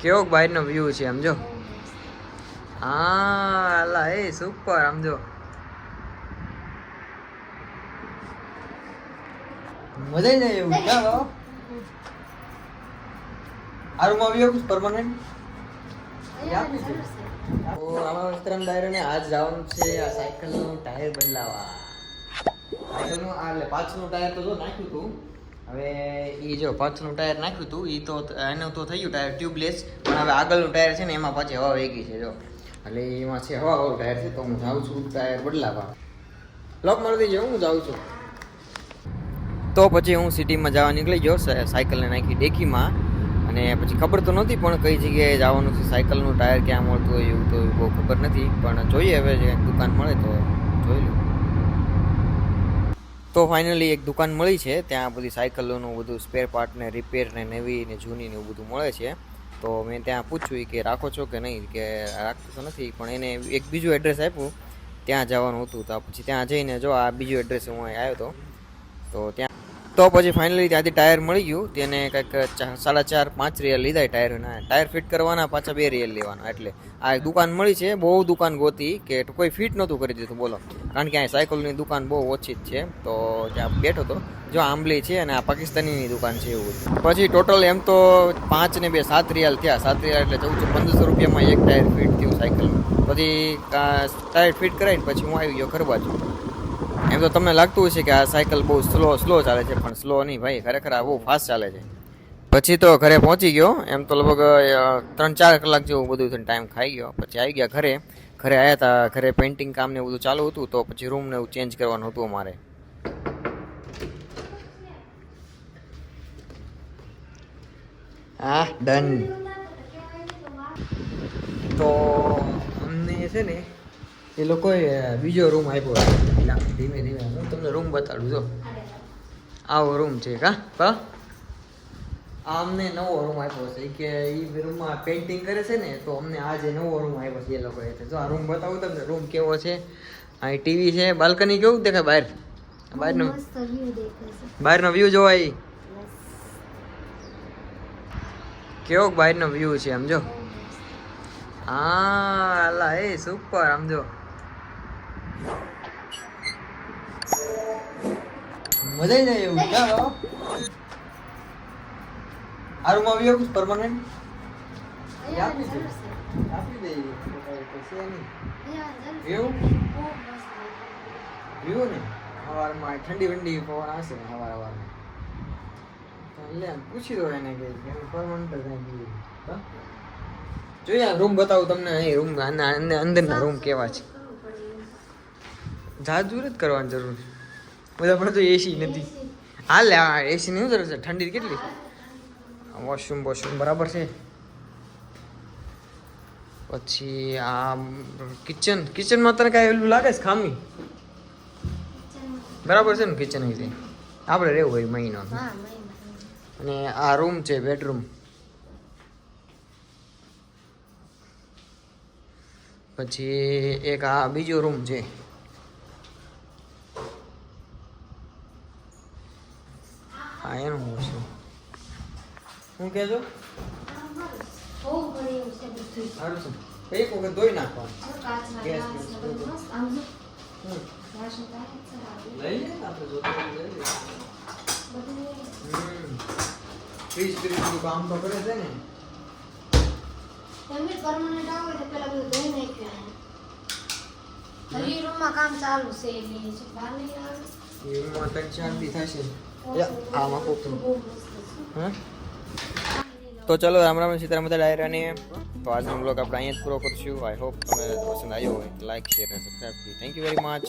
કેવો બહારનો વ્યૂ છે સમજો હા અલા એ સુપર સમજો મજા આવી જાય એવું ક્યાં બાબા. આ રૂમ આવ્યો કુછ પરમાનન્ટ આજ જવાનું છે, આ સાયકલનું ટાયર બદલાવા. સાયકલનું આ એટલે પાછળનું ટાયર તો નાખ્યું હતું હવે એ જો પાછળનું ટાયર નાખ્યું હતું એ તો એનું તો થઈ ગયું ટાયર ટ્યુબલેસ પણ હવે આગળનું ટાયર છે ને એમાં પાછી હવા વેગી છે, જો. એટલે એમાં છે હવા વાળું ટાયર છે, તો હું જાઉં છું ટાયર બદલાવા. લોક મારી જો હું જાઉં છું. તો પછી હું સિટીમાં જવા નીકળી ગયો સાયકલને નાખી ડેકીમાં. અને પછી ખબર તો નહોતી, પણ કઈ જગ્યાએ જવાનું છે, સાયકલનું ટાયર ક્યાં મળતું હોય એવું તો બહુ ખબર નથી. પણ જોઈએ, હવે જે દુકાન મળે તો જોઈ લઉં. તો ફાઇનલી એક દુકાન મળી છે, ત્યાં બધી સાયકલોનું બધું સ્પેર પાર્ટ ને રિપેર ને નવી ને જૂની ને એવું બધું મળે છે. તો મેં ત્યાં પૂછ્યું કે રાખો છો કે નહીં? કે રાખતો નથી, પણ એને એક બીજું એડ્રેસ આપ્યું. ત્યાં જવાનું હતું, તો પછી ત્યાં જઈને જો આ બીજું એડ્રેસ હું આવ્યો હતો તો ત્યાં તો પછી ફાઇનલી ત્યાંથી ટાયર મળી ગયું. તેને કંઈક સાડા ચાર, પાંચ રિયલ લીધા ટાયરના ટાયર ફિટ કરવાના, પાછા બે રિયલ લેવાના. એટલે આ દુકાન મળી છે, બહુ દુકાન ગોતી કે કોઈ ફિટ નહોતું કરી દીધું, બોલો. કારણ કે આ સાયકલની દુકાન બહુ ઓછી જ છે. તો ત્યાં બેઠો હતો, જો આંબલી છે અને આ પાકિસ્તાનીની દુકાન છે એવું પછી ટોટલ એમ તો પાંચ ને બે, સાત રિયલ થયા. સાત રિયલ એટલે ચૌદસો પંદરસો રૂપિયામાં એક ટાયર ફિટ થયું સાયકલ પછી ટાયર ફિટ કરાવીને પછી હું આવી ગયો ઘર બાજુ. એમ તો તમને લાગતું હશે કે આ સાયકલ બહુ સ્લો સ્લો ચાલે છે, પણ સ્લો નહીં ભાઈ, ખરેખર આ બહુ ફાસ્ટ ચાલે છે. પછી તો ઘરે પહોંચી ગયો, એમ તો લગભગ ત્રણ ચાર કલાક જેવું બધું ટાઈમ ખાઈ ગયો. પછી આવી ગયા ઘરે ઘરે આવ્યા હતા ઘરે પેઇન્ટિંગ કામ ને બધું ચાલુ હતું, તો પછી રૂમ ને એવું ચેન્જ કરવાનું હતું અમારે. હા ડન તો અમને છે ને એ લોકોએ બીજો રૂમ આપ્યો પેલા ધીમે ધીમે હું તમને રૂમ બતાડું જો. આવો રૂમ છે કા? હા આ અમને નવો રૂમ આપ્યો છે. કે એ રૂમમાં પેઇન્ટિંગ કરે છે ને તો અમને આજે નવો રૂમ આપ્યો છે એ લોકોએ. જો આ રૂમ બતાવું તમને રૂમ કેવો છે? અહીં ટીવી છે. બાલ્કની કેવું દેખાય બહાર? બહારનો. બહારનો વ્યૂ જોવાય કેવો બહારનો વ્યૂ છે સમજો હા અલા એ સુપર સમજો મજા આવી જાય એવું. ક્યાં? આ રૂમ આવી કુછ પરમાનન્ટ આપી દે. આપી દઈએ નહીં. એવું? વ્યૂ ને? સવારમાં ઠંડી ઠંડી પવન આવશે ને સવાર સવારમાં પૂછી દો એને કે પરમાનન્ટ જ હા? જોઈએ રૂમ બતાવું તમને. અહીં રૂમ અંદરના રૂમ કેવા છે. એવું. જ કરવાની જરૂર છે. બધા પણ તો એસી નથી. હાલ આ એસી શું જરૂર છે? ઠંડી કેટલી? વોશરૂમ વોશરૂમ બરાબર છે. પછી આ કિચન કિચનમાં તને કાંઈ એલું લાગે છે ખામી? બરાબર છે ને કિચન અહીંથી આપણે રહેવું હોય મહિનો. અને આ રૂમ છે બેડરૂમ પછી એક આ બીજો રૂમ છે. એનું હું છું શું કહેજો. સારું છે. એક વખત ધોઈ નાખવાનું. ગેસ. લઈ આપણે જોતા કામ તો કરે છે ને. એમની permanent આવે તો પેલા બધું ધોઈ નાખ્યું હજી રૂમમાં કામ ચાલુ છે એટલે બહાર નહીં આવે. રૂમમાં ત્રણ ચાર થશે આમાં તો. ચલો રામ રામ સીતારામ બધા ડાયરાને તો આજનો બ્લોગ આપણે અહીંયા જ પૂરો કરશું. આઈ હોપ તમને પસંદ આવ્યો હોય લાઈક શેર અને subscribe thank you very much